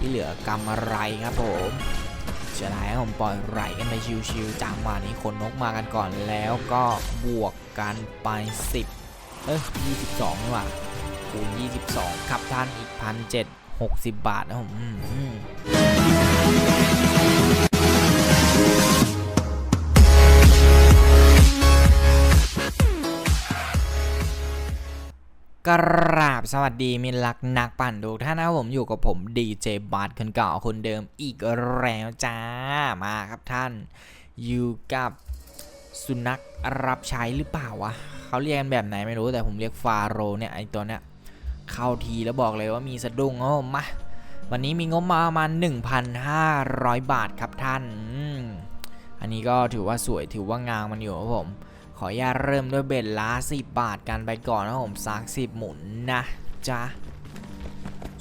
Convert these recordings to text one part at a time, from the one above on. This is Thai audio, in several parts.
ที่เหลือกำอะไรครับผมเฉลี่ยผมปล่อยไหลกันไปชิวๆจังหวะนี้คนนกมากันก่อนแล้วก็บวกกันไป 10 เอ้ย22นี่หว่าคูณ22 ครับท่านอีก 1,760 บาทนะผม กราบสวัสดีมิตรรักนักปั่นทุกท่านนะครับผมอยู่กับผมดีเจบาร์คนเก่าคนเดิมอีกแล้วจ้ามาครับท่าน อยู่กับสุนัขรับใช้หรือเปล่าวะเขาเรียกแบบไหนไม่รู้แต่ผมเรียกฟาโรเนี่ยไอตัวเนี้ยเข้าทีแล้วบอกเลยว่ามีสะดุ้งโอ้มาวันนี้มีงบมาประมาณ 1,500 บาทครับท่าน อันนี้ก็ถือว่าสวยถือว่างามมันอยู่ครับผม ขออนุญาตเริ่มด้วยเบ็ดละ10บาทกันไปก่อนนะผมซัก10หมุนนะจ๊ะ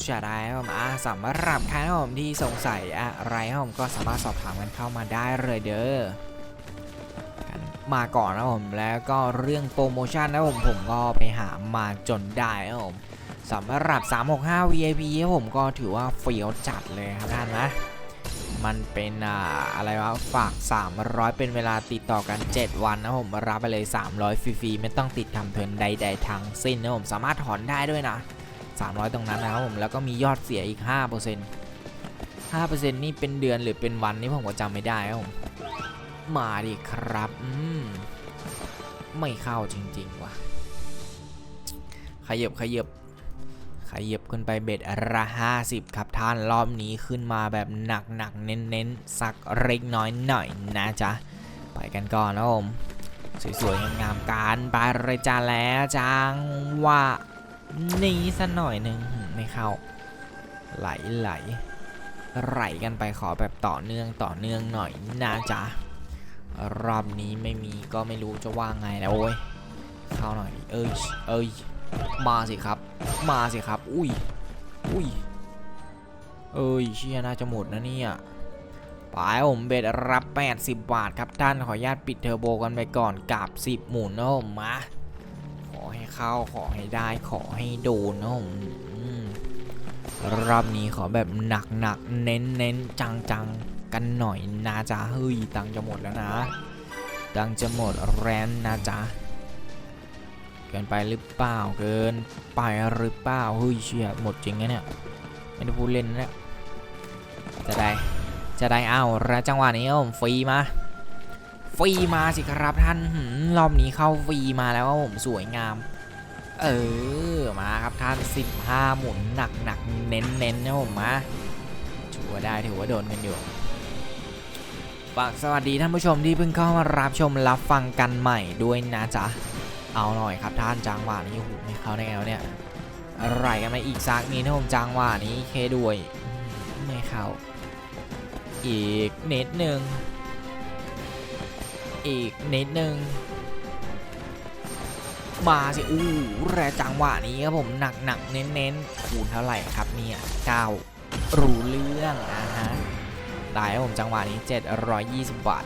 จะได้ครับผมอะสำหรับใครนะผมที่สงสัยอะไรผมก็สามารถสอบถามกันเข้ามาได้เลยเด้อมาก่อนนะผมแล้วก็เรื่องโปรโมชั่นนะผมผมก็ไปหามาจนได้นะผมสำหรับ 365 VIP ผมก็ถือว่าเฟี้ยวจัดเลยครับท่านนะ มันเป็นอ่าอะไรวะฝาก 300 เป็นเวลาติดต่อกัน 7 วันนะผมรับไปเลย 300 ฟรีๆ ไม่ต้องติดทำเทินใด ๆ ทั้งสิ้นนะผมสามารถถอนได้ด้วยนะ 300 ตรงนั้นนะครับผมแล้วก็มียอดเสียอีก 5% 5%นี่เป็นเดือนหรือเป็นวันนี่ผมก็จำไม่ได้ครับผมมาดิครับอืมไม่เข้าจริง ๆ ว่ะขยับขยับ ขยับขึ้นไปเบ็ดละห้าสิบครับท่านรอบนี้ขึ้นมาแบบหนักหนักเน้นเน้นสักเล็กน้อยหน่อยนะจ๊ะ ไปกันก่อนนะผมสวยๆงามๆการไปเลยจ้าแล้วจังว่านี้สัหน่อยหนึ่งไม่เข้า ไหลไหลไหลกันไปขอแบบต่อเนื่องต่อเนื่องหน่อยนะจ๊ะรอบนี้ไม่มีก็ไม่รู้จะว่าไงนะโอ้ยเข้าหน่อยเอ้ยเอ้ย มาสิครับ มาสิครับ อุ้ย อุ้ย เอ้ยเชี่ยน่าจะหมดนะเนี่ยไปผมเบ็ดรับ 80 บาทครับท่านขออนุญาตปิดเทอร์โบกันไปก่อนกับ10 หมุนนะผมมา ขอให้เข้าขอให้ได้ขอให้โดนนะผมอืมรอบนี้ขอแบบหนักหนักเน้นเน้นจังจังกันหน่อยนะจ๊ะเฮ้ยตังจะหมดแล้วนะ ตังจะหมดแรนนะจ๊ะ เกินไปหรือเปล่า เกินไปหรือเปล่าเฮ้ยเชี่ยหมดจริงนะเนี่ย ไม่ได้พูดเล่นนะจะได้ จะได้เอาแล้วจังหวะนี้ผมฟรีมา ฟรีมาสิครับท่านหืมรอบนี้เข้าฟรีมาแล้วผมสวยงาม เออ มาครับท่าน 15 หมุนหนักหนักเน้นเน้นนะผมมาถือว่าได้ถือว่าโดนกันอยู่ฝากสวัสดีท่านผู้ชมที่เพิ่งเข้ามารับชมรับฟังกันใหม่ด้วยนะจ๊ะ เอาหน่อยครับท่านจังหวะนี้โอ้โหไม่เข้าได้ไงวเนี่ยอะไรกันมาอีกซักนี้นะผมจังหวะนี้เคด้วยไม่เข้าอีกนิดหนึ่งอีกนิดหนึ่งมาสิอู้แรจังหวะนี้ครับผมหนักหนักเน้นเน้นๆคูณเท่าไหร่ครับเนี่ยเก้ารู้เรื่องอะฮะได้ครับผมจังหวะนี้ 720 บาท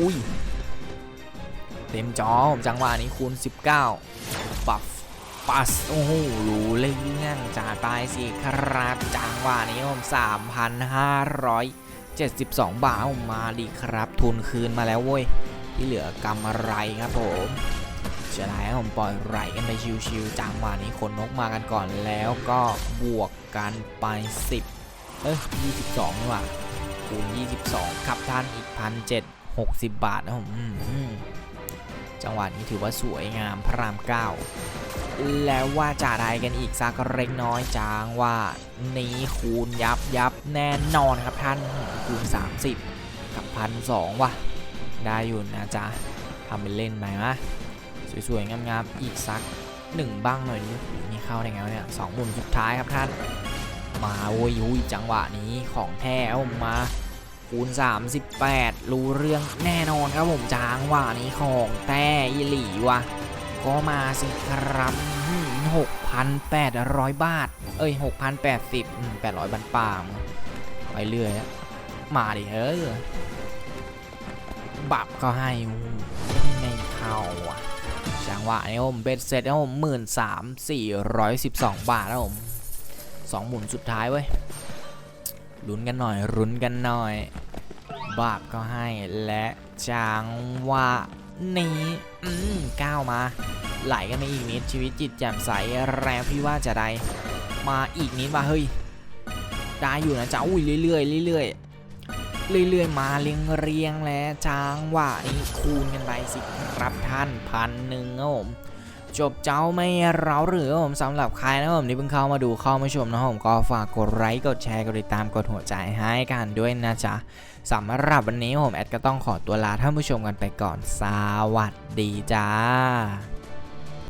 อุ้ย เต็มจอผมจังหวะนี้คูณ 19 บัฟปัสโอ้โหรู้เรื่องจ่ายไปสิครับจังหวะนี้ผม3,572 บาทผมมาดีครับ ทุนคืนมาแล้วเว้ย ที่เหลือกำอะไรครับผมจะได้ผมปล่อยไหลกันไปชิวๆจังหวะนี้คนนกมากันก่อนแล้วก็บวกกันไป 10 เอ้ย22นี่หว่าคูณ22 ครับท่านอีก 1,760 บาทนะผม จังหวะนี้ถือว่าสวยงามพระรามเก้าแล้วว่าจะได้กันอีกสักเล็กน้อยจางว่านี้คูณยับยับแน่นอนครับท่านคูณ 30 กับพันสองว่ะ ได้อยู่นะจ๊ะทำเป็นเล่นไปมะสวยๆ งามๆ อีกสักหนึ่งบ้างหน่อยดินี่เข้าได้ไงวเนี่ยสองหมุนสุดท้ายครับท่าน มาโอ้ยอุ้ยจังหวะนี้ของแท้เอามา คูณ 38 รู้เรื่องแน่นอนครับผมจางว่านี้ของแต่อีหลีวะก็มาสิครับ6,800 บาท เอ้ย 6,080 800บันปามไปเรื่อยมาดิเออบับก็ให้อู้ไม่เข้าอะจังหวะนี้ผมเบ็ดเสร็จแล้วผมหมื่นสามสี่ร้อยสิบสองบาทแล้วผมสองหมุนสุดท้ายเว้ย ลุ้นกันหน่อยลุ้นกันหน่อย บาปก็ให้และจังหวะนี้อืมก้าวมา ไหลกันไปอีกนิดชีวิตจิตแจ่มใสแรงพี่ว่าจะได้ มาอีกนิดมาเฮ้ยได้อยู่นะจ๊ะอุ้ยเรื่อยๆเรื่อยๆเรื่อยๆมาเรียงเรียงแล้วจังหวะนี้คูณกันไปสิครับท่านพันหนึ่งครับผม จบเจ้าไม่เราหรือผมสำหรับใครนะครับผมที่เพิ่งเข้ามาดูเข้ามาชมนะครับผมก็ฝากกดไลค์กดแชร์กดติดตามกดหัวใจให้กันด้วยนะจ๊ะสำหรับวันนี้ผมแอดก็ต้องขอตัวลาท่านผู้ชมกันไปก่อนสวัสดีจ้า